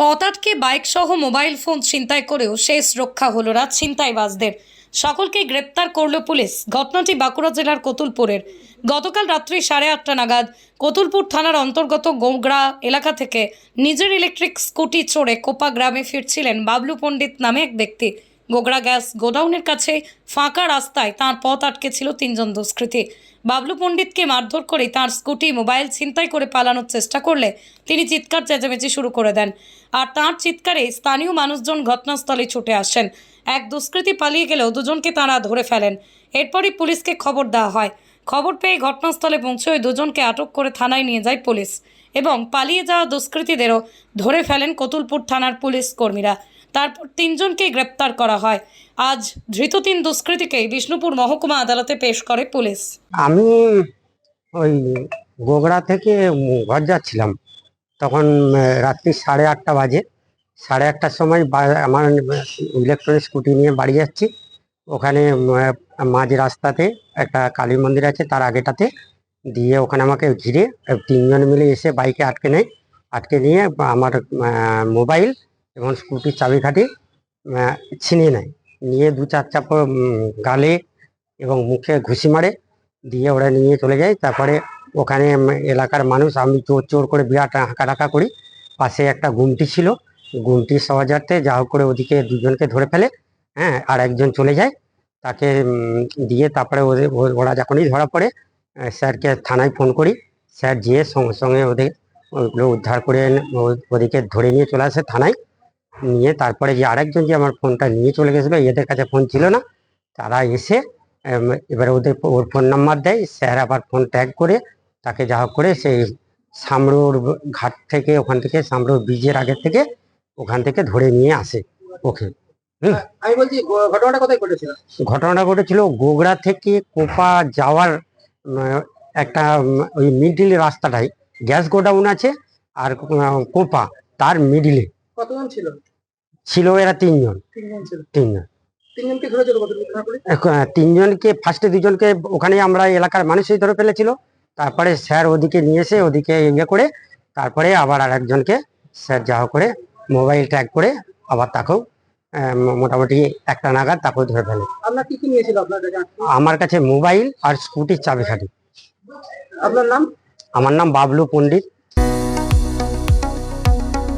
পথ বাইক সহ mobile phone ছিনতাই করেও শেষ রক্ষা হলো রাত ছিনতাইবাজদের। সকলকে গ্রেপ্তার করল পুলিশ। ঘটনাটি বাঁকুড়া জেলার কতুলপুরের। গতকাল রাত্রি সাড়ে আটটা নাগাদ কতুলপুর থানার অন্তর্গত গোগরা এলাকা থেকে নিজের ইলেকট্রিক স্কুটি চড়ে কোপা গ্রামে ফিরছিলেন বাবলু পণ্ডিত নামে এক ব্যক্তি। গোগরা গ্যাস গোডাউনের কাছে ফাঁকা রাস্তায় তার পথ আটকে ছিল তিনজন দুষ্কৃতী। বাবলু পণ্ডিতকে মারধর করে তার স্কুটি, মোবাইল ছিনতাই করে পালানোর চেষ্টা করলে তিনি চিৎকার চেঁচামেচি শুরু করে দেন। আর তার চিৎকারে স্থানীয় মানুষজন ঘটনাস্থলে ছুটে আসেন। এক দুষ্কৃতী পালিয়ে গেলেও দুজনকে তারা ধরে ফেলেন। এরপরই পুলিশকে খবর দেওয়া হয়। খবর পেয়ে ঘটনাস্থলে পৌঁছে ওই দুজনকে আটক করে থানায় নিয়ে যায় পুলিশ এবং পালিয়ে যাওয়া দুষ্কৃতীদেরও ধরে ফেলেন কতুলপুর থানার পুলিশ কর্মীরা। তারপর তিনজনকে গ্রেপ্তার করা হয়। আজ ধৃত তিন দুষ্কৃতীকে বিষ্ণুপুর মহকুমা আদালতে পেশ করে পুলিশ। আমি ওই গোগড়া থেকে ঘর যাচ্ছিলাম। তখন রাত্রি সাড়ে আটটা বাজে। সাড়ে আটটার সময় আমার ইলেকট্রনিক স্কুটি নিয়ে বাড়ি যাচ্ছি। ওখানে মাঝ রাস্তাতে একটা কালী মন্দির আছে তার আগেটাতে। দিয়ে ওখানে আমাকে ঘিরে তিনজন মিলে এসে বাইকে আটকে নেয়। আটকে নিয়ে আমার মোবাইল এবং স্কুটির চাবিকাঠি ছিনিয়ে নেয়। নিয়ে দু চার চাপ গালে এবং মুখে ঘুষি মারে, দিয়ে ওরা নিয়ে চলে যায়। তারপরে ওখানে এলাকার মানুষ আমি চোর চোর করে বিরাট হাঁকা করি। পাশে একটা গুমটি ছিল। গুমটির সহজার্থে যা হোক করে ওদিকে দুজনকে ধরে ফেলে হ্যাঁ আর একজন চলে যায়। তাকে দিয়ে তারপরে ওদের ওরা যখনই ধরা পড়ে স্যারকে থানায় ফোন করি। স্যার যেয়ে সঙ্গে সঙ্গে ওদের ওগুলো উদ্ধার করে ওদিকে ধরে নিয়ে চলে আসে থানায়। নিয়ে তারপরে যে আরেকজন যে আমার ফোনটা নিয়ে চলে গেছিল এদের কাছে ফোন ছিল না তারা এসে এবারে ওদের ওর ফোন নাম্বার দেয় স্যার আবার ফোন ট্যাগ করে তাকে যা হোক করে সেই সামরোর ঘাট থেকে ওখান থেকে সামরোর ব্রিজের আগে থেকে ওখান থেকে ধরে নিয়ে আসে ওকে। আমি বলছি ঘটনাটা কোথায় ঘটেছিল? ঘটনাটা ঘটেছিল গোগড়া থেকে কোপা যাওয়ার একটা ওই মিডিল রাস্তাটায় গ্যাস গোডাউন আছে আর কোপা তার মিডিলে কতজন ছিল? ছিল এরা তিনজন। তিনজন ছিল। তিনজন। তিনজনকে ধরেছিল ফার্স্টে দুজনকে ওখানে আমরা এলাকার মানুষই ধরে ফেলেছিল। তারপরে স্যার ওদিকে নিয়ে এসে ওদিকে ইয়ে করে তারপরে আবার আর একজনকে স্যার যা করে মোবাইল ট্যাগ করে আবার তাকেও মোটামুটি একটা নাগাদ তাকেও ধরে ফেলে। আমার কাছে মোবাইল আর স্কুটির চাবিকাঠি। আপনার নাম? আমার নাম বাবলু পণ্ডিত।